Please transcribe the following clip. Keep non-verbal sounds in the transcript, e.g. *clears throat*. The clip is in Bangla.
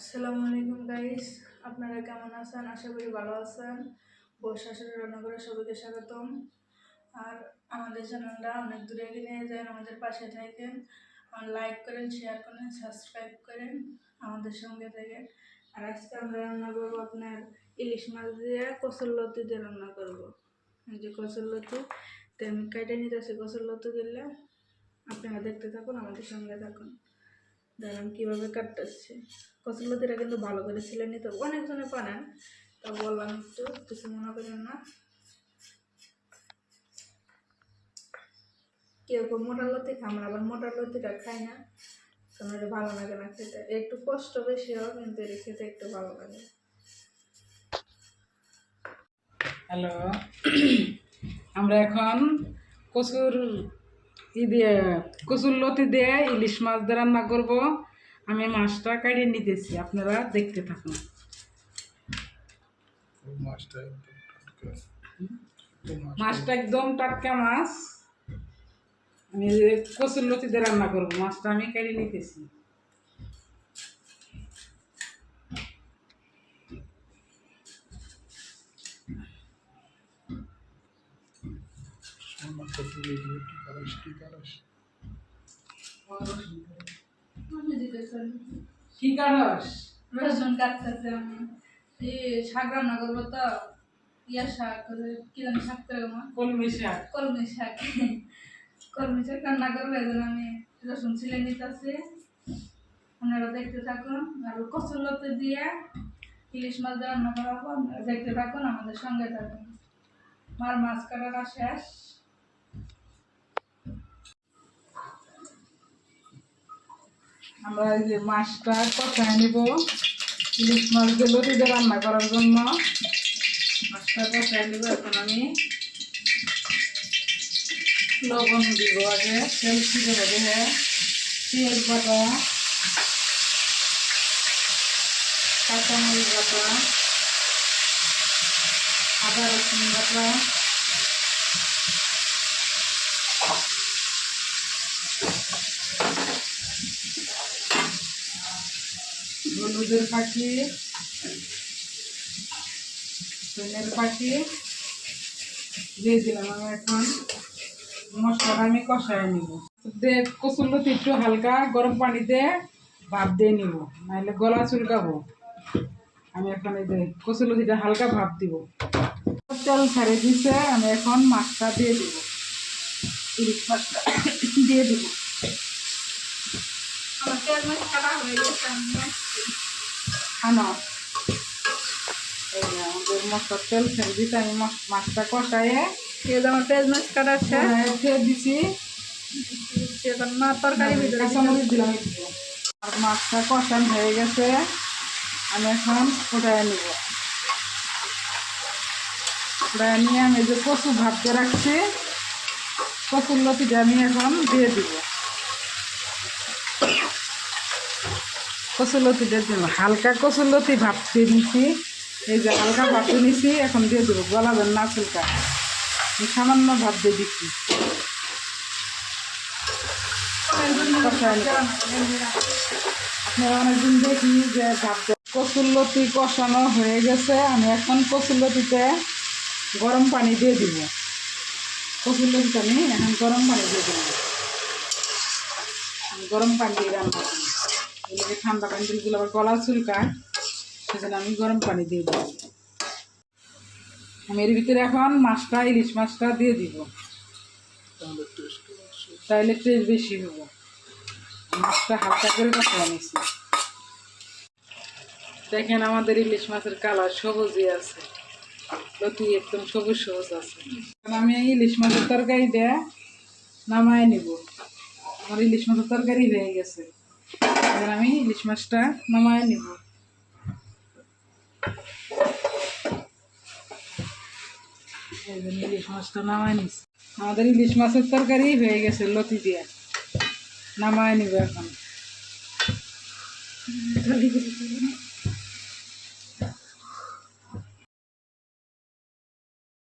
আসসালামু আলাইকুম গাইস আপনারা কেমন আছেন? আশা করি ভালো আছেন। বউ শাশুড়ি রান্না করে সবাইকে স্বাগতম। আর আমাদের চ্যানেলটা অনেক দূরে এগিয়ে নিয়ে যান, আমাদের পাশে থাকেন। লাইক করেন শেয়ার করেন সাবস্ক্রাইব করেন আমাদের সঙ্গে থাকেন। আর আজকে আমরা রান্না করব আপনার ইলিশ মাছ দিয়ে কচুর লতি দিয়ে রান্না করব। এই যে কচুর লতি, তো আমি কেটে নিতেছি কচুর লতি দিলে আপনারা দেখতে থাকুন, আমাদের সঙ্গে থাকুন। দেখেন কীভাবে কাটতেছে? কচুলতিটা কিন্তু ভালো করে ছিলে হবে অনেকজনে পারেন তা বললাম একটু, কিছু মনে করেন না। কেউ কেউ মোটার লতি খায়, আমরা আবার মোটার লতিটা খাই না। কারণ এটা ভালো লাগে না খেতে। একটু কষ্ট বেশি হয়, কিন্তু এটা খেতে একটু ভালো লাগে। হ্যালো *clears throat* আমরা এখন কচুর ই দিয়ে কচুর লতি দিয়ে ইলিশ মাছ দিয়ে রান্না করব। আমি মাছটা কাটিয়ে নিতেছি আপনারা দেখতে থাকুন। মাছটা একদম টাটকা। মাছ। আমি কচুর লতি দিয়ে রান্না করব মাছটা আমি কাটিয়ে নিতেছি। রস টিকা রস আমি এই শাক রান্না করব তো শাক কি জানি শাক আমার কলমি শাক কলমি শাক কলমি শাক রান্না করব আমি রসুন আপনারা দেখতে থাকুন আর কচুর লতে দিয়ে ইলিশ মাছ রান্না করাবো আপনারা দেখতে থাকুন আমাদের সঙ্গে থাকুন আমার মাছ কাটাটা শেষ আমরা এই যে মাছটা কষায় নিব। ইলিশ মাছ দিয়ে রান্না করার জন্য। মাছটা কষায় নিব এখন আমি। লবণ দিব আগে, তেল ছিটে দেবে হ্যাঁ। পেঁয়াজ বাটা, কাঁচামরিচ বাটা, আদা রসুন বাটা। হলুদের পাখি, ধনের পাখি, দিয়ে দিলাম আমি এখন মশলাটা আমি কষায় নিব। কচুরলতি একটু হালকা গরম পানিতে ভাপ দিয়ে নিব, নাহলে গলা চুলকাবো। আমি এখন এই যে কচুরলতিটা হালকা ভাপ দিব। তেল ছাড়ে দিছে, আমি এখন মাছটা দিয়ে দিব। ইলিশ মাছটা দিয়ে দিব। যে আমাদের মশলা তেল ছেড়ে দিতে আমি মাছটা কষায়ে এই যে আমার পেঁয়াজ মাছ কাটা দিয়ে দিছি আর মাছটা কষান হয়ে গেছে আমি এখন ফুটাই নিব ফুটাই নিয়ে আমি যে কচু ভাবতে রাখছি কচুর লতিটা আমি এখন দিয়ে দিব কচুর লতিটা হালকা কচুলতি ভাবতে নিছি। এই যে হালকা ভাবতে নিছি, এখন দিয়ে দেবো গলাবেন না চুলকা সামান্য ভাব দিয়ে দিচ্ছি। অনেকদিন দেখি যে ভাবতে কচুরলতি কষানো হয়ে গেছে। আমি এখন কচুলতিতে গরম পানি দিয়ে দিব। কচুরলতিতে আমি এখন গরম পানি দিয়ে দিব। গরম পানি দিয়ে রান্না এগুলোকে ঠান্ডা পানি দিলে আবার গলা চুলকায় সেজন্য আমি গরম পানি দিয়ে দিব আমি এর ভিতরে এখন মাছটা ইলিশ মাছটা দিয়ে দিব। তাহলে টেস্ট বেশি হব মাছটা হালকা করে নিছি দেখেন আমাদের ইলিশ মাছের কালার সবুজই আছে। লতি একদম সবুজ সবুজ আছে। এখন আমি ইলিশ মাছের তরকারি দিয়ে নামায় নিব। আমার ইলিশ মাছের তরকারি হয়ে গেছে। এবার আমি ইলিশ মাছটা নামায় নিব। ইলিশ মাছটা নামায় নিস আমাদের ইলিশ মাছের তরকারি হয়ে গেছে, লতি দিয়ে। নামায় নিব এখন।